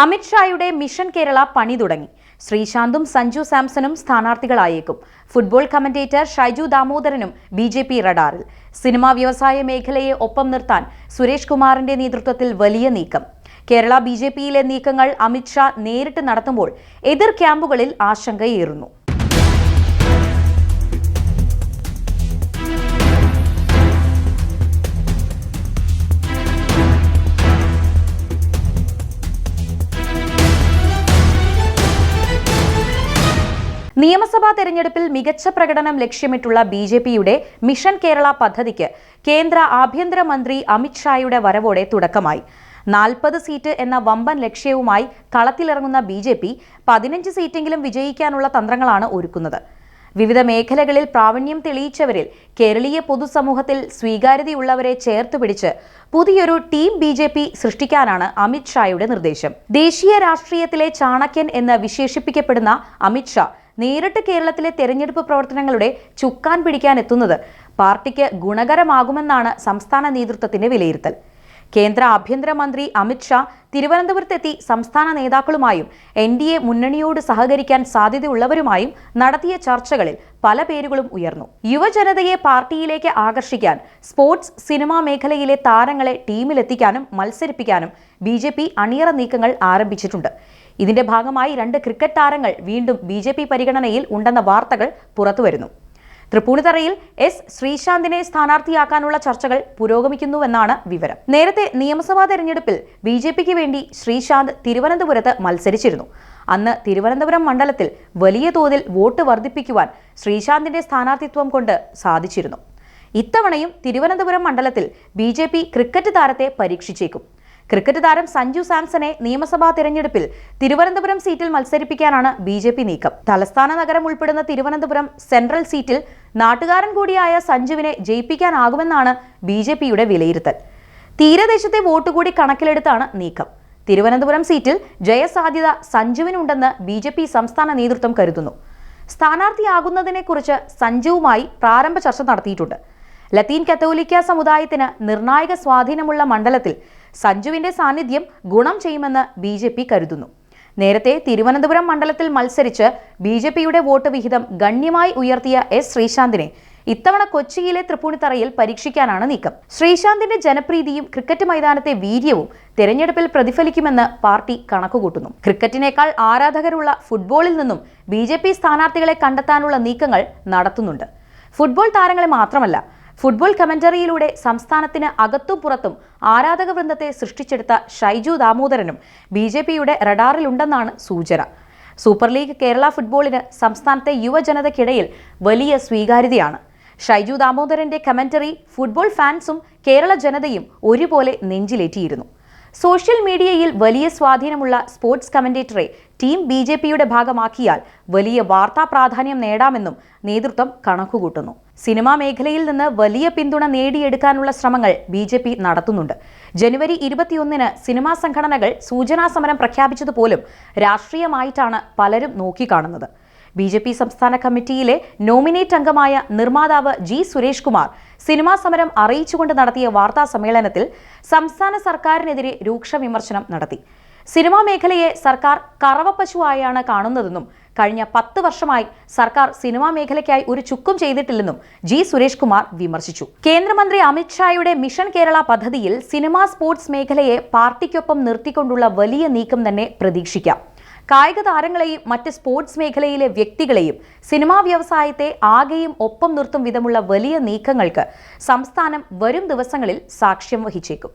അമിത്ഷായുടെ മിഷൻ കേരള പണി തുടങ്ങി. ശ്രീശാന്തും സഞ്ജു സാംസണും സ്ഥാനാർത്ഥികളായേക്കും. ഫുട്ബോൾ കമന്റേറ്റർ ഷൈജു ദാമോദരനും ബി ജെ പി റഡാറിൽ. സിനിമാ വ്യവസായ മേഖലയെ ഒപ്പം നിർത്താൻ സുരേഷ് കുമാറിന്റെ നേതൃത്വത്തിൽ വലിയ നീക്കം. കേരള ബി ജെ പിയിലെ നീക്കങ്ങൾ അമിത്ഷാ നേരിട്ട് നടത്തുമ്പോൾ എതിർ ക്യാമ്പുകളിൽ ആശങ്കയേറുന്നു. നിയമസഭാ തെരഞ്ഞെടുപ്പിൽ മികച്ച പ്രകടനം ലക്ഷ്യമിട്ടുള്ള ബി ജെ പിയുടെ മിഷൻ കേരള പദ്ധതിക്ക് കേന്ദ്ര ആഭ്യന്തരമന്ത്രി അമിത്ഷായുടെ വരവോടെ തുടക്കമായി. നാൽപ്പത് സീറ്റ് എന്ന വമ്പൻ ലക്ഷ്യവുമായി കളത്തിലിറങ്ങുന്ന ബി ജെ പി പതിനഞ്ച് സീറ്റെങ്കിലും വിജയിക്കാനുള്ള തന്ത്രങ്ങളാണ് ഒരുക്കുന്നത്. വിവിധ മേഖലകളിൽ പ്രാവീണ്യം തെളിയിച്ചവരിൽ കേരളീയ പൊതുസമൂഹത്തിൽ സ്വീകാര്യതയുള്ളവരെ ചേർത്ത് പിടിച്ച് പുതിയൊരു ടീം ബി ജെ പി സൃഷ്ടിക്കാനാണ് അമിത്ഷായുടെ നിർദ്ദേശം. ദേശീയ രാഷ്ട്രീയത്തിലെ ചാണക്യൻ എന്ന് വിശേഷിപ്പിക്കപ്പെടുന്ന അമിത്ഷാ നേരിട്ട് കേരളത്തിലെ തെരഞ്ഞെടുപ്പ് പ്രവർത്തനങ്ങളുടെ ചുക്കാൻ പിടിക്കാൻ എത്തുന്നത് പാർട്ടിക്ക് ഗുണകരമാകുമെന്നാണ് സംസ്ഥാന നേതൃത്വത്തിന്റെ വിലയിരുത്തൽ. കേന്ദ്ര ആഭ്യന്തരമന്ത്രി അമിത്ഷാ തിരുവനന്തപുരത്തെത്തി സംസ്ഥാന നേതാക്കളുമായും എൻ ഡി എ മുന്നണിയോട് സഹകരിക്കാൻ സാധ്യതയുള്ളവരുമായും നടത്തിയ ചർച്ചകളിൽ പല പേരുകളും ഉയർന്നു. യുവജനതയെ പാർട്ടിയിലേക്ക് ആകർഷിക്കാൻ സ്പോർട്സ് സിനിമാ മേഖലയിലെ താരങ്ങളെ ടീമിലെത്തിക്കാനും മത്സരിപ്പിക്കാനും ബി ജെ പി അണിയറ നീക്കങ്ങൾ ആരംഭിച്ചിട്ടുണ്ട്. ഇതിന്റെ ഭാഗമായി രണ്ട് ക്രിക്കറ്റ് താരങ്ങൾ വീണ്ടും ബി പരിഗണനയിൽ ഉണ്ടെന്ന വാർത്തകൾ പുറത്തുവരുന്നു. തൃപ്പൂണിത്തറയിൽ എസ് ശ്രീശാന്തിനെ സ്ഥാനാർത്ഥിയാക്കാനുള്ള ചർച്ചകൾ പുരോഗമിക്കുന്നുവെന്നാണ് വിവരം. നേരത്തെ നിയമസഭാ തെരഞ്ഞെടുപ്പിൽ ബി ജെ പിക്ക് വേണ്ടി ശ്രീശാന്ത് തിരുവനന്തപുരത്ത് മത്സരിച്ചിരുന്നു. അന്ന് തിരുവനന്തപുരം മണ്ഡലത്തിൽ വലിയ തോതിൽ വോട്ട് വർദ്ധിപ്പിക്കുവാൻ ശ്രീശാന്തിന്റെ സ്ഥാനാർത്ഥിത്വം കൊണ്ട് സാധിച്ചിരുന്നു. ഇത്തവണയും തിരുവനന്തപുരം മണ്ഡലത്തിൽ ബി ക്രിക്കറ്റ് താരത്തെ പരീക്ഷിച്ചേക്കും. ക്രിക്കറ്റ് താരം സഞ്ജു സാംസനെ നിയമസഭാ തിരഞ്ഞെടുപ്പിൽ തിരുവനന്തപുരം സീറ്റിൽ മത്സരിപ്പിക്കാനാണ് ബി നീക്കം. തലസ്ഥാന നഗരം ഉൾപ്പെടുന്ന തിരുവനന്തപുരം സെൻട്രൽ സീറ്റിൽ നാട്ടുകാരൻ കൂടിയായ സഞ്ജുവിനെ ജയിപ്പിക്കാനാകുമെന്നാണ് ബി വിലയിരുത്തൽ. തീരദേശത്തെ വോട്ട് കൂടി കണക്കിലെടുത്താണ് നീക്കം. തിരുവനന്തപുരം സീറ്റിൽ ജയസാധ്യത സഞ്ജുവിനുണ്ടെന്ന് ബി ജെ പി സംസ്ഥാന നേതൃത്വം കരുതുന്നു. സ്ഥാനാർത്ഥിയാകുന്നതിനെക്കുറിച്ച് സഞ്ജുവുമായി പ്രാരംഭ ചർച്ച നടത്തിയിട്ടുണ്ട്. ലത്തീൻ കത്തോലിക്ക സമുദായത്തിന് നിർണായക സ്വാധീനമുള്ള മണ്ഡലത്തിൽ സഞ്ജുവിന്റെ സാന്നിധ്യം ഗുണം ചെയ്യുമെന്ന് ബി ജെ പി കരുതുന്നു. നേരത്തെ തിരുവനന്തപുരം മണ്ഡലത്തിൽ മത്സരിച്ച് ബി ജെ പിയുടെ വോട്ട് വിഹിതം ഗണ്യമായി ഉയർത്തിയ എസ് ശ്രീശാന്തിനെ ഇത്തവണ കൊച്ചിയിലെ തൃപ്പൂണിത്തറയിൽ പരീക്ഷിക്കാനാണ് നീക്കം. ശ്രീശാന്തിന്റെ ജനപ്രീതിയും ക്രിക്കറ്റ് മൈതാനത്തെ വീര്യവും തെരഞ്ഞെടുപ്പിൽ പ്രതിഫലിക്കുമെന്ന് പാർട്ടി കണക്കുകൂട്ടുന്നു. ക്രിക്കറ്റിനേക്കാൾ ആരാധകരുള്ള ഫുട്ബോളിൽ നിന്നും ബി സ്ഥാനാർത്ഥികളെ കണ്ടെത്താനുള്ള നീക്കങ്ങൾ നടത്തുന്നുണ്ട്. ഫുട്ബോൾ താരങ്ങളെ മാത്രമല്ല ഫുട്ബോൾ കമന്ററിയിലൂടെ സംസ്ഥാനത്തിന് അകത്തും പുറത്തും ആരാധക വൃന്ദത്തെ സൃഷ്ടിച്ചെടുത്ത ഷൈജു ദാമോദരനും ബി ജെ പിയുടെ റഡാറിലുണ്ടെന്നാണ് സൂചന. സൂപ്പർ ലീഗ് കേരള ഫുട്ബോളിന് സംസ്ഥാനത്തെ യുവജനതയ്ക്കിടയിൽ വലിയ സ്വീകാര്യതയാണ്. ഷൈജു ദാമോദരന്റെ കമന്ററി ഫുട്ബോൾ ഫാൻസും കേരള ജനതയും ഒരുപോലെ നെഞ്ചിലേറ്റിയിരുന്നു. സോഷ്യൽ മീഡിയയിൽ വലിയ സ്വാധീനമുള്ള സ്പോർട്സ് കമന്റേറ്ററെ ടീം ബി ജെ പിയുടെ ഭാഗമാക്കിയാൽ വലിയ വാർത്താ പ്രാധാന്യം നേടാമെന്നും നേതൃത്വം കണക്കുകൂട്ടുന്നു. സിനിമാ മേഖലയിൽ നിന്ന് വലിയ പിന്തുണ നേടിയെടുക്കാനുള്ള ശ്രമങ്ങൾ ബി ജെ പി നടത്തുന്നുണ്ട്. ജനുവരി ഇരുപത്തിയൊന്നിന് സിനിമാ സംഘടനകൾ സൂചനാ സമരം പ്രഖ്യാപിച്ചതുപോലും രാഷ്ട്രീയമായിട്ടാണ് പലരും നോക്കിക്കാണുന്നത്. ബി ജെ പി സംസ്ഥാന കമ്മിറ്റിയിലെ നോമിനേറ്റ് അംഗമായ നിർമ്മാതാവ് ജി സുരേഷ് കുമാർ സിനിമാ സമരം അറിയിച്ചുകൊണ്ട് നടത്തിയ വാർത്താ സമ്മേളനത്തിൽ സംസ്ഥാന സർക്കാരിനെതിരെ രൂക്ഷ വിമർശനം നടത്തി. സിനിമാ മേഖലയെ സർക്കാർ കറവപ്പശുവായാണ് കാണുന്നതെന്നും കഴിഞ്ഞ പത്ത് വർഷമായി സർക്കാർ സിനിമാ മേഖലയ്ക്കായി ഒരു ചുക്കും ചെയ്തിട്ടില്ലെന്നും ജി സുരേഷ് കുമാർ വിമർശിച്ചു. കേന്ദ്രമന്ത്രി അമിത്ഷായുടെ മിഷൻ കേരള പദ്ധതിയിൽ സിനിമാ സ്പോർട്സ് മേഖലയെ പാർട്ടിക്കൊപ്പം നിർത്തിക്കൊണ്ടുള്ള വലിയ നീക്കം തന്നെ പ്രതീക്ഷിക്കാം. കായിക താരങ്ങളെയും മറ്റ് സ്പോർട്സ് മേഖലയിലെ വ്യക്തികളെയും സിനിമാ വ്യവസായത്തെ ആകെയും ഒപ്പം നിർത്തും വിധമുള്ള വലിയ നീക്കങ്ങൾക്ക് സംസ്ഥാനം വരും ദിവസങ്ങളിൽ സാക്ഷ്യം വഹിച്ചേക്കും.